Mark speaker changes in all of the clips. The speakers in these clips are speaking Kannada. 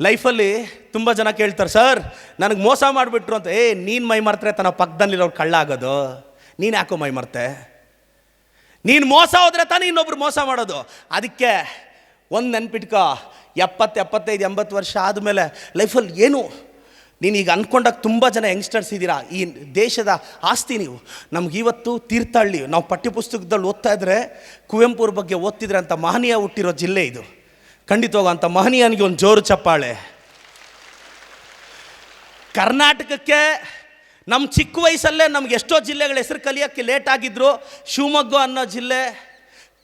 Speaker 1: ಲೈಫಲ್ಲಿ ತುಂಬ ಜನ ಕೇಳ್ತಾರೆ, ಸರ್, ನನಗೆ ಮೋಸ ಮಾಡಿಬಿಟ್ರು ಅಂತ. ಏ, ನೀನು ಮೈ ಮರ್ತರೆ ತನ್ನ ಪಕ್ಕದಲ್ಲಿರೋರು ಕಳ್ಳ ಆಗೋದು ನೀನು ಯಾಕೋ ಮೈ ಮರ್ತೆ? ನೀನು ಮೋಸ ಹೋದ್ರೆ ತಾನೇ ಇನ್ನೊಬ್ರು ಮೋಸ ಮಾಡೋದು. ಅದಕ್ಕೆ ಒಂದು ನೆನ್ಪಿಟ್ಕೋ, ಎಪ್ಪತ್ತು ಎಪ್ಪತ್ತೈದು, ಎಂಬತ್ತು ವರ್ಷ ಆದಮೇಲೆ ಲೈಫಲ್ಲಿ ಏನು? ನೀನು ಈಗ ಅಂದ್ಕೊಂಡಾಗ ತುಂಬ ಜನ ಯಂಗ್ಸ್ಟರ್ಸ್ ಇದ್ದೀರಾ ಈ ದೇಶದ ಆಸ್ತಿ ನೀವು. ನಮ್ಗೆ ಇವತ್ತು ತೀರ್ಥಹಳ್ಳಿ, ನಾವು ಪಠ್ಯಪುಸ್ತಕದಲ್ಲಿ ಓದ್ತಾ ಇದ್ದರೆ ಕುವೆಂಪುರ ಬಗ್ಗೆ ಓದ್ತಿದ್ರೆ ಅಂತ ಮಹನೀಯ ಹುಟ್ಟಿರೋ ಜಿಲ್ಲೆ ಇದು. ಖಂಡಿತವಾಗ ಅಂತ ಮಹನೀಯನಿಗೆ ಒಂದು ಜೋರು ಚಪ್ಪಾಳೆ. ಕರ್ನಾಟಕಕ್ಕೆ ನಮ್ಮ ಚಿಕ್ಕ ವಯಸ್ಸಲ್ಲೇ ನಮ್ಗೆ ಎಷ್ಟೋ ಜಿಲ್ಲೆಗಳ ಹೆಸರು ಕಲಿಯೋಕ್ಕೆ ಲೇಟ್ ಆಗಿದ್ರು. ಶಿವಮೊಗ್ಗ ಅನ್ನೋ ಜಿಲ್ಲೆ,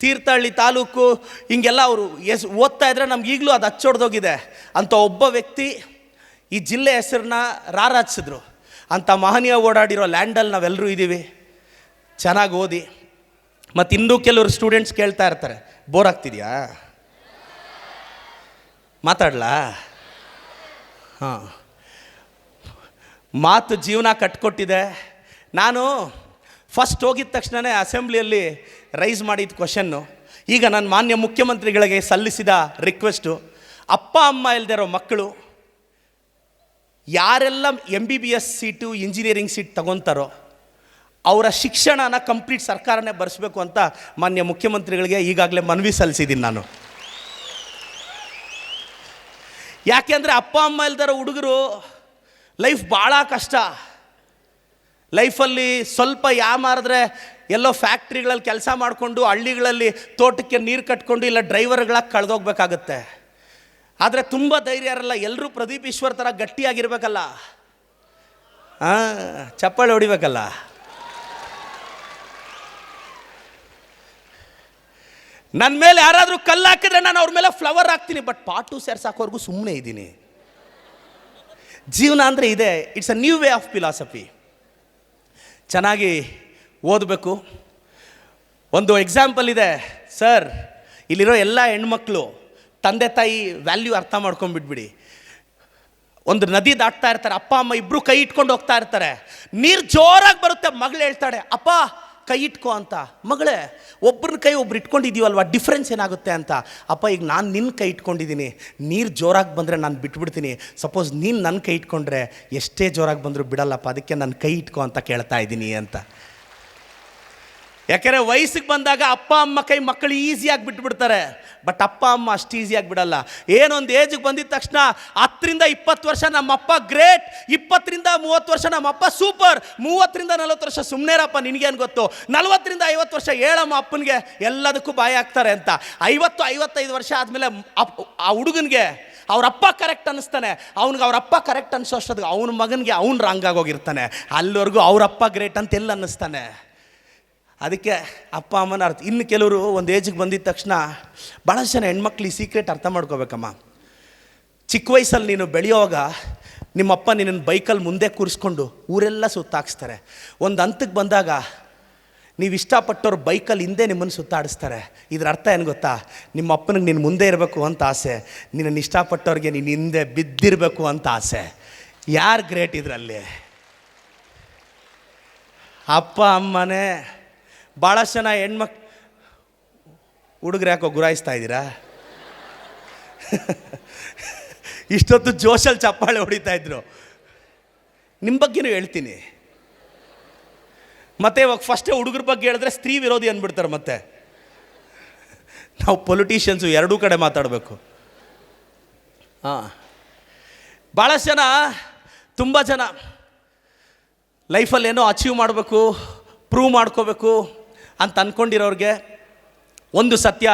Speaker 1: ತೀರ್ಥಹಳ್ಳಿ ತಾಲೂಕು, ಹಿಂಗೆಲ್ಲ ಅವರು ಎಸ್, ಓದ್ತಾ ಇದ್ರೆ ನಮ್ಗೆ ಈಗಲೂ ಅದು ಹಚ್ಚೊಡ್ದೋಗಿದೆ ಅಂತ ಒಬ್ಬ ವ್ಯಕ್ತಿ ಈ ಜಿಲ್ಲೆ ಹೆಸರನ್ನ ರಾರಾಜಿಸಿದ್ರು. ಅಂಥ ಮಹನೀಯ ಓಡಾಡಿರೋ ಲ್ಯಾಂಡಲ್ಲಿ ನಾವೆಲ್ಲರೂ ಇದ್ದೀವಿ ಚೆನ್ನಾಗಿ ಓದಿ. ಮತ್ತು ಇನ್ನೂ ಕೆಲವರು ಸ್ಟೂಡೆಂಟ್ಸ್ ಕೇಳ್ತಾ ಇರ್ತಾರೆ ಬೋರ್ ಆಗ್ತಿದ್ಯಾ? ಮಾತಾಡ್ಲಾ? ಹಾಂ. ಮಾತು ಜೀವನ ಕಟ್ಕೊಟ್ಟಿದೆ. ನಾನು ಫಸ್ಟ್ ಹೋಗಿದ ತಕ್ಷಣವೇ ಅಸೆಂಬ್ಲಿಯಲ್ಲಿ ರೈಸ್ ಮಾಡಿದ ಕ್ವಶನ್ನು ಈಗ ನಾನು ಮಾನ್ಯ ಮುಖ್ಯಮಂತ್ರಿಗಳಿಗೆ ಸಲ್ಲಿಸಿದ ರಿಕ್ವೆಸ್ಟು ಅಪ್ಪ, ಅಮ್ಮ ಇರೋ ಮಕ್ಕಳು, ಯಾರೆಲ್ಲ M B B S seat engineering seat ತಗೊತಾರೋ, ಅವರ ಶಿಕ್ಷಣನ ಕಂಪ್ಲೀಟ್ ಸರ್ಕಾರನೇ ಬರೆಸ್ಬೇಕು ಅಂತ ಮಾನ್ಯ ಮುಖ್ಯಮಂತ್ರಿಗಳಿಗೆ ಈಗಾಗಲೇ ಮನವಿ ಸಲ್ಲಿಸಿದ್ದೀನಿ ನಾನು. ಯಾಕೆಂದರೆ ಅಪ್ಪ, ಅಮ್ಮ ಇಲ್ದಿರೋ ಹುಡುಗರು ಲೈಫ್ ಭಾಳ ಕಷ್ಟ. ಲೈಫಲ್ಲಿ ಸ್ವಲ್ಪ ಯಾಮಾರಿದ್ರೆ ಎಲ್ಲೋ ಫ್ಯಾಕ್ಟ್ರಿಗಳಲ್ಲಿ ಕೆಲಸ ಮಾಡಿಕೊಂಡು ಹಳ್ಳಿಗಳಲ್ಲಿ ತೋಟಕ್ಕೆ ನೀರು ಕಟ್ಕೊಂಡು ಇಲ್ಲ ಡ್ರೈವರ್ಗಳಾಗಿ ಕಳೆದೋಗ್ಬೇಕಾಗತ್ತೆ. ಆದರೆ ತುಂಬ ಧೈರ್ಯ ಇರಲ್ಲ ಎಲ್ಲರೂ ಪ್ರದೀಪ್ ಈಶ್ವರ್ ಥರ ಗಟ್ಟಿಯಾಗಿರ್ಬೇಕಲ್ಲ. ಹಾಂ ಚಪ್ಪಾಳೆ ಹೊಡಿಬೇಕಲ್ಲ. ನನ್ನ ಮೇಲೆ ಯಾರಾದರೂ ಕಲ್ಲು ಹಾಕಿದ್ರೆ ನಾನು ಅವ್ರ ಮೇಲೆ ಫ್ಲವರ್ ಹಾಕ್ತೀನಿ ಬಟ್ ಪಾಟು ಸೇರ್ಸಾಕೋರ್ಗೂ ಸುಮ್ಮನೆ ಇದ್ದೀನಿ. ಜೀವನ ಅಂದರೆ ಇದೆ. It's a new way of philosophy ಚೆನ್ನಾಗಿ ಓದಬೇಕು. ಒಂದು ಎಕ್ಸಾಂಪಲ್ ಇದೆ. ಸರ್ ಇಲ್ಲಿರೋ ಎಲ್ಲ ಹೆಣ್ಮಕ್ಳು, ತಂದೆ ತಾಯಿ ವ್ಯಾಲ್ಯೂ ಅರ್ಥ ಮಾಡ್ಕೊಂಡ್ಬಿಟ್ಬಿಡಿ. ಒಂದು ನದಿ ದಾಟ್ತಾ ಇರ್ತಾರೆ. ಅಪ್ಪ, ಅಮ್ಮ ಇಬ್ಬರು ಕೈ ಇಟ್ಕೊಂಡು ಹೋಗ್ತಾ ಇರ್ತಾರೆ. ನೀರು ಜೋರಾಗಿ ಬರುತ್ತೆ. ಮಗಳು ಹೇಳ್ತಾಳೆ, ಅಪ್ಪ ಕೈ ಇಟ್ಕೋ ಅಂತ. ಮಗಳೇ ಒಬ್ಬರನ್ನ ಕೈ ಒಬ್ರು ಇಟ್ಕೊಂಡಿದ್ದೀವಲ್ವ? ಡಿಫ್ರೆನ್ಸ್ ಏನಾಗುತ್ತೆ ಅಂತ. ಅಪ್ಪ, ಈಗ ನಾನು ನಿನ್ನ ಕೈ ಇಟ್ಕೊಂಡಿದ್ದೀನಿ. ನೀರು ಜೋರಾಗಿ ಬಂದರೆ ನಾನು ಬಿಟ್ಬಿಡ್ತೀನಿ. ಸಪೋಸ್ ನೀನು ನನ್ನ ಕೈ ಇಟ್ಕೊಂಡ್ರೆ ಎಷ್ಟೇ ಜೋರಾಗಿ ಬಂದರೂ ಬಿಡಲ್ಲಪ್ಪ, ಅದಕ್ಕೆ ನನ್ನ ಕೈ ಇಟ್ಕೋ ಅಂತ ಕೇಳ್ತಾ ಇದ್ದೀನಿ ಅಂತ. ಯಾಕೆಂದರೆ ವಯಸ್ಸಿಗೆ ಬಂದಾಗ ಅಪ್ಪ, ಅಮ್ಮ ಕೈ ಮಕ್ಕಳು ಈಸಿಯಾಗಿ ಬಿಟ್ಬಿಡ್ತಾರೆ. ಬಟ್ ಅಪ್ಪ, ಅಮ್ಮ ಅಷ್ಟು ಈಸಿಯಾಗಿ ಬಿಡಲ್ಲ. ಏನೊಂದು ಏಜಿಗೆ ಬಂದಿದ ತಕ್ಷಣ ಹತ್ತರಿಂದ ಇಪ್ಪತ್ತು ವರ್ಷ ನಮ್ಮಪ್ಪ ಗ್ರೇಟ್ ಇಪ್ಪತ್ತರಿಂದ ಮೂವತ್ತು ವರ್ಷ ನಮ್ಮಪ್ಪ ಸೂಪರ್ ಮೂವತ್ತರಿಂದ ನಲವತ್ತು ವರ್ಷ ಸುಮ್ಮನೆರಪ್ಪ ನಿನಗೇನು ಗೊತ್ತು? ನಲ್ವತ್ತರಿಂದ ಐವತ್ತು ವರ್ಷ ಹೇಳಮ್ಮ ಅಪ್ಪನಿಗೆ, ಎಲ್ಲದಕ್ಕೂ ಬಾಯಿ ಆಗ್ತಾರೆ ಅಂತ. ಐವತ್ತು, ಐವತ್ತೈದು ವರ್ಷ ಆದಮೇಲೆ ಅಪ್, ಆ ಹುಡುಗನಿಗೆ ಅವ್ರ ಅಪ್ಪ ಕರೆಕ್ಟ್ ಅನ್ನಿಸ್ತಾನೆ. ಅವ್ನಿಗೆ ಅವ್ರ ಅಪ್ಪ ಕರೆಕ್ಟ್ ಅನ್ಸೋಷ್ಟೊತ್ತಿಗೆ ಅವನ ಮಗನಿಗೆ ಅವ್ನು ರಾಂಗ್ ಆಗೋಗಿರ್ತಾನೆ ಅಲ್ಲಿವರೆಗೂ ಅವ್ರ ಅಪ್ಪ ಗ್ರೇಟ್ ಅಂತ ಎಲ್ಲ ಅನ್ನಿಸ್ತಾನೆ. ಅದಕ್ಕೆ ಅಪ್ಪ, ಅಮ್ಮನ ಅರ್ಥ. ಇನ್ನು ಕೆಲವರು ಒಂದು ಏಜಿಗೆ ಬಂದಿದ್ದ ತಕ್ಷಣ ಭಾಳಷ್ಟು ಜನ ಹೆಣ್ಮಕ್ಳು ಈ ಸೀಕ್ರೆಟ್ ಅರ್ಥ ಮಾಡ್ಕೋಬೇಕಮ್ಮ. ಚಿಕ್ಕ ವಯಸ್ಸಲ್ಲಿ ನೀನು ಬೆಳೆಯೋವಾಗ ನಿಮ್ಮಪ್ಪ ನಿನ್ನನ್ನು ಬೈಕಲ್ಲಿ ಮುಂದೆ ಕೂರಿಸ್ಕೊಂಡು ಊರೆಲ್ಲ ಸುತ್ತಾಕ್ಸ್ತಾರೆ. ಒಂದು ಹಂತಕ್ಕೆ ಬಂದಾಗ ನೀವು ಇಷ್ಟಪಟ್ಟವ್ರು ಬೈಕಲ್ಲಿ ಹಿಂದೆ ನಿಮ್ಮನ್ನು ಸುತ್ತಾಡಿಸ್ತಾರೆ. ಇದರ ಅರ್ಥ ಏನು ಗೊತ್ತಾ? ನಿಮ್ಮ ಅಪ್ಪನಿಗೆ ನೀನು ಮುಂದೆ ಇರಬೇಕು ಅಂತ ಆಸೆ ನಿನ್ನನ್ನು ಇಷ್ಟಪಟ್ಟವ್ರಿಗೆ ನೀನು ಹಿಂದೆ ಬಿದ್ದಿರಬೇಕು ಅಂತ ಆಸೆ. ಯಾರು ಗ್ರೇಟ್ ಇದರಲ್ಲಿ? ಅಪ್ಪ, ಅಮ್ಮನೇ. ಭಾಳಷ್ಟು ಜನ ಹೆಣ್ಮಕ್, ಹುಡುಗರು ಯಾಕೋ ಗುರಾಯಿಸ್ತಾ ಇದ್ದೀರಾ? ಇಷ್ಟೊತ್ತು ಜೋಶಲ್ಲಿ ಚಪ್ಪಾಳೆ ಹೊಡಿತಾ ಇದ್ರು. ನಿಮ್ಮ ಬಗ್ಗೆನೂ ಹೇಳ್ತೀನಿ. ಮತ್ತೆ ಇವಾಗ ಫಸ್ಟೇ ಹುಡುಗರ ಬಗ್ಗೆ ಹೇಳಿದ್ರೆ ಸ್ತ್ರೀ ವಿರೋಧಿ ಅಂದ್ಬಿಡ್ತಾರೆ ಮತ್ತೆ. ನಾವು ಪೊಲಿಟೀಷಿಯನ್ಸು ಎರಡೂ ಕಡೆ ಮಾತಾಡಬೇಕು. ಹಾಂ. ಭಾಳಷ್ಟು ಜನ, ತುಂಬ ಜನ ಲೈಫಲ್ಲಿ ಏನೋ ಅಚೀವ್ ಮಾಡಬೇಕು ಪ್ರೂವ್ ಮಾಡ್ಕೋಬೇಕು. ಅಂತ ಅಂದ್ಕೊಂಡಿರೋರಿಗೆ ಒಂದು ಸತ್ಯ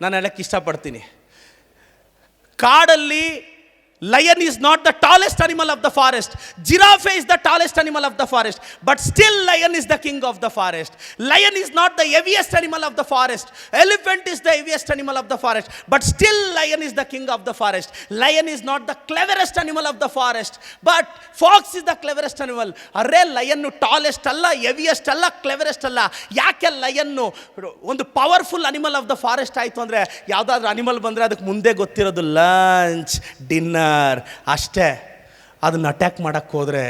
Speaker 1: ನಾನು ಹೇಳಕ್ಕೆ ಇಷ್ಟಪಡ್ತೀನಿ. ಕಾಡಲ್ಲಿ lion is not the tallest animal of the forest giraffe is the tallest animal of the forest but still lion is the king of the forest lion is not the heaviest animal of the forest elephant is the heaviest animal of the forest but still lion is the king of the forest lion is not the cleverest animal of the forest but fox is the cleverest animal ಅರೆ ಲಯನ್ನು ಟಾಲೆಸ್ಟ್ ಅಲ್ಲ ಹೆವಿಯೆಸ್ಟ್ ಅಲ್ಲ ಕ್ಲೆವರೆಸ್ಟ್ ಅಲ್ಲ. ಯಾಕೆ ಲಯನ್ನು ಒಂದು powerful animal of the forest ಆಯಿತು ಅಂದರೆ, ಯಾವುದಾದ್ರೂ ಅನಿಮಲ್ ಬಂದರೆ ಅದಕ್ಕೆ ಮುಂದೆ ಗೊತ್ತಿರೋದು ಲಂಚ್ ಡಿನ್ನರ್ ಅಷ್ಟೇ. ಅದನ್ನು ಅಟ್ಯಾಕ್ ಮಾಡೋಕ್ಕೆ ಹೋದರೆ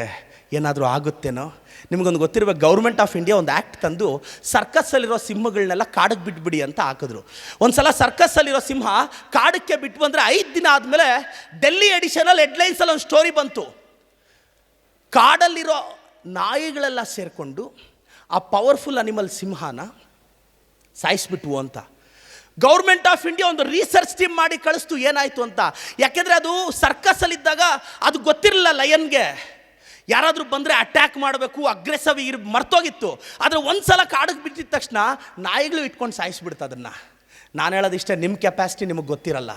Speaker 1: ಏನಾದರೂ ಆಗುತ್ತೇನೋ? ನಿಮಗೊಂದು ಗೊತ್ತಿರುವ ಗೌರ್ಮೆಂಟ್ ಆಫ್ ಇಂಡಿಯಾ ಒಂದು ಆ್ಯಕ್ಟ್ ತಂದು ಸರ್ಕಸ್ಸಲ್ಲಿರೋ ಸಿಂಹಗಳನ್ನೆಲ್ಲ ಕಾಡಕ್ಕೆ ಬಿಟ್ಬಿಡಿ ಅಂತ ಹಾಕಿದ್ರು. ಒಂದು ಸಲ ಸರ್ಕಸ್ಸಲ್ಲಿರೋ ಸಿಂಹ ಕಾಡಕ್ಕೆ ಬಿಟ್ಟು ಬಂದರೆ ಐದು ದಿನ ಆದಮೇಲೆ ಡೆಲ್ಲಿ ಎಡಿಷನಲ್ಲಿ ಹೆಡ್ಲೈನ್ಸಲ್ಲಿ ಒಂದು ಸ್ಟೋರಿ ಬಂತು. ಕಾಡಲ್ಲಿರೋ ನಾಯಿಗಳೆಲ್ಲ ಸೇರಿಕೊಂಡು ಆ ಪವರ್ಫುಲ್ ಅನಿಮಲ್ ಸಿಂಹನ ಸಾಯಿಸ್ಬಿಟ್ವು ಅಂತ. ಗೌರ್ಮೆಂಟ್ ಆಫ್ ಇಂಡಿಯಾ ಒಂದು ರಿಸರ್ಚ್ ಟೀಮ್ ಮಾಡಿ ಕಳಿಸ್ತು ಏನಾಯಿತು ಅಂತ. ಯಾಕೆಂದರೆ ಅದು ಸರ್ಕಸಲ್ಲಿದ್ದಾಗ ಅದು ಗೊತ್ತಿರಲಿಲ್ಲ ಲಯನ್ಗೆ. ಯಾರಾದರೂ ಬಂದರೆ ಅಟ್ಯಾಕ್ ಮಾಡಬೇಕು ಅಗ್ರೆಸಿವ್ ಇರ್ ಮರ್ತೋಗಿತ್ತು. ಆದರೆ ಒಂದು ಸಲ ಕಾಡಕ್ಕೆ ಬಿಟ್ಟಿದ ತಕ್ಷಣ ನಾಯಿಗಳು ಇಟ್ಕೊಂಡು ಸಾಯಿಸ್ಬಿಡ್ತು ಅದನ್ನು. ನಾನು ಹೇಳೋದಿಷ್ಟೇ ನಿಮ್ಮ ಕೆಪಾಸಿಟಿ ನಿಮಗೆ ಗೊತ್ತಿರಲ್ಲ.